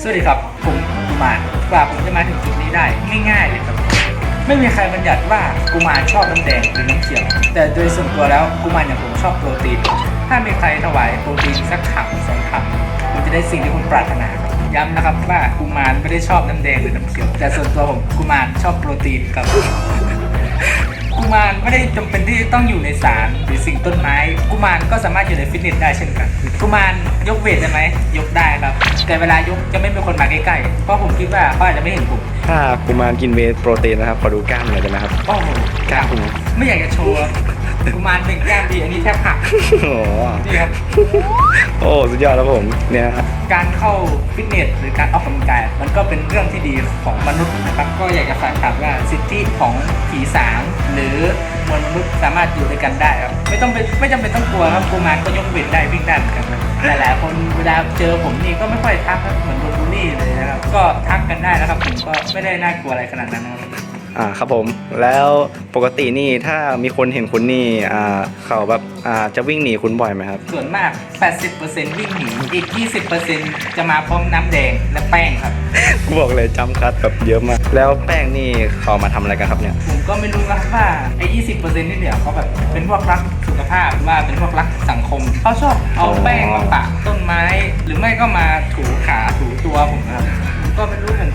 สวัสดีครับ ผมกุมารกว่าผมจะมาถึงจุดนี้ได้ ง่ายๆเลยครับ ไม่มีใครบัญญัติว่ากุมารชอบน้ำแดงหรือน้ำเขียว แต่โดยส่วนตัวแล้วกุมารอย่างผมชอบโปรตีน ถ้ามีใครถวายโปรตีนสักถังสองถังผมจะได้สิ่งที่ผมปรารถนาครับย้ำนะครับว่ากุมารไม่ได้ชอบน้ำแดงหรือน้ำเขียว แต่ส่วนตัวผมกุมารชอบโปรตีนครับกุมารไม่ได้จำเป็นที่ต้องอยู่ในศาลหรือสิ่งต้นไม้ กุมารก็สามารถอยู่ในฟิตเนสได้เช่นกัน กุมารยกเวทได้ไหมยกได้ครับ แต่เวลายกจะไม่มีคนมาใกล้ๆ เพราะผมคิดว่าเขาอาจจะไม่เห็นผมถ้ากุมารกินเวย์โปรตีนนะครับ ขอดูกล้ามหน่อยได้ไหมครับโอ้โหกล้ามคุณไม่อยากจะโชว์ครับกุมารเป็นแก้มดีอันนี้แทบหักโอ้โหนี่ครับ โอ้สุดยอดครับผมเนี่ยฮะการเข้าฟิตเนสหรือการออกกำลังกาย มันก็เป็นเรื่องที่ดีของมนุษย์นะครับก็อยากจะฝากถามว่าสิทธิของผีสางหรือมวลมนุษย์สามารถอยู่ด้วยกันได้ครับไม่ต้องเป็นไม่จำเป็นต้องกลัวครับกุมารก็ยกเวทได้วิ่งได้เหมือนกันครับ หลายๆ คนเวลาเจอผมนี่ก็ไม่ค่อยทักเหมือนโดนบูลลี่เลยนะครับ ก็ทักกันได้นะครับผมก็ไม่ได้น่ากลัวอะไรขนาดนั้นนะครับ อ่าครับผมแล้วปกตินี่ถ้ามีคนเห็นคุณนี่อ่าเขาแบบอ่าจะวิ่งหนีคุณบ่อยไหมครับ ส่วนมาก 80%วิ่งหนี อีก 20%จะมาพร้อมน้ำแดงและแป้งครับ กูบอกเลยจำคัดแบบเยอะมาก แล้วแป้งนี่เขามาทำอะไรกันครับเนี่ย ผมก็ไม่รู้นะว่าไอ้ยี่สิบเปอร์เซ็นต์ที่เหลือเขาแบบเป็นพวกรักสุขภาพหรือว่าเป็นพวกรักสังคม เขาชอบเอาอ๋อแป้งมาปะต้นไม้ หรือไม่ก็มาถูขาถูตัวผมนะครับผม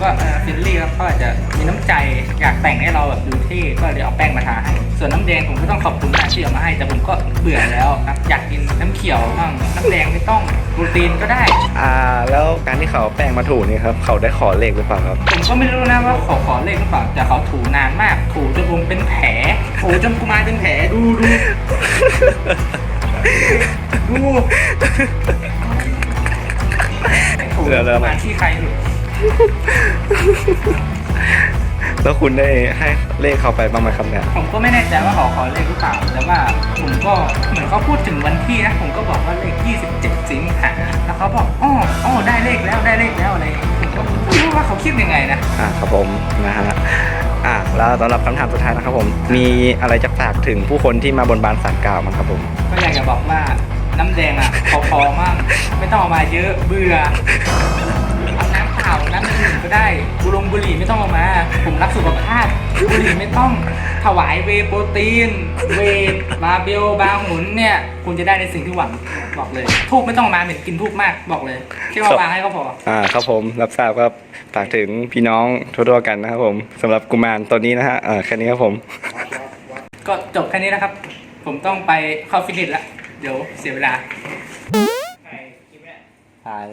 ก็ไม่รู้ผมก็เฟรนลี่ครับเขาอาจจะมีน้ำใจอยากแต่งให้เราแบบดูเท่ก็เลยเอาแป้งมาทาให้ ส่วนน้ำแดงผมก็ต้องขอบคุณมากที่เอามาให้ แต่ผมก็เบื่อแล้วครับอยากกินน้ำเขียวบ้างน้ำแดงไม่ต้องโปรตีนก็ได้ อ่า แล้วการที่เขาเอาแป้งมาถูนี่ครับ เขาได้ขอเลขหรือเปล่าครับ ผมก็ไม่รู้นะว่าขอขอเลขหรือเปล่าแต่เขาถูนานมาก ถูจนผมเป็นแผลถูจนกุมารเป็นแผลดูดูดูถูเดี๋ยวเดี๋ยวกุมารที่ใครหลุด แล้วคุณได้ให้เลขเขาไปบ้างไหมครับเนี่ย ผมก็ไม่แน่ใจว่าขอขอเลขหรือเปล่า แต่ว่าผมก็เหมือนเขาพูดถึงวันที่นะ ผมก็บอกว่าเลข 27 สิงหาแล้วเขาบอกอ๋ออ๋อได้เลขแล้วได้เลขแล้วอะไรอย่างเงี้ยผมก็ไม่รู้ว่าเขาคิดยังไงนะ อ่าครับผมนะฮะ อ่าแล้วสำหรับคำถามสุดท้ายนะครับผม มีอะไรจะฝากถึงผู้คนที่มาบนบานสารกล่าวมั้งครับผม ก็อยากจะบอกว่าน้ำแดงอะพอๆมั่งไม่ต้องเอามาเยอะเบื่อ เอาน้ำเปล่าน้ำดื่มก็ได้บุรงบุหรี่ไม่ต้องเอามา ผมรักสุขภาพบุหรี่ไม่ต้องถวายเวย์โปรตีน เวย์บาเบลบาหุนเนี่ย คุณจะได้ในสิ่งที่หวังบอกเลยทูบไม่ต้องเอามาเหม็นกินทูบมากบอกเลยแค่ว่าวางให้ก็พออ่าครับผมรับทราบครับฝากถึงพี่น้องทั่วๆกันนะครับผมสำหรับกุมารตัวนี้นะฮะอ่าแค่นี้ครับผม ก็จบแค่นี้นะครับ ผมต้องไปเข้าฟิตเนสละเดี๋ยวเสียเวลา ถ่าย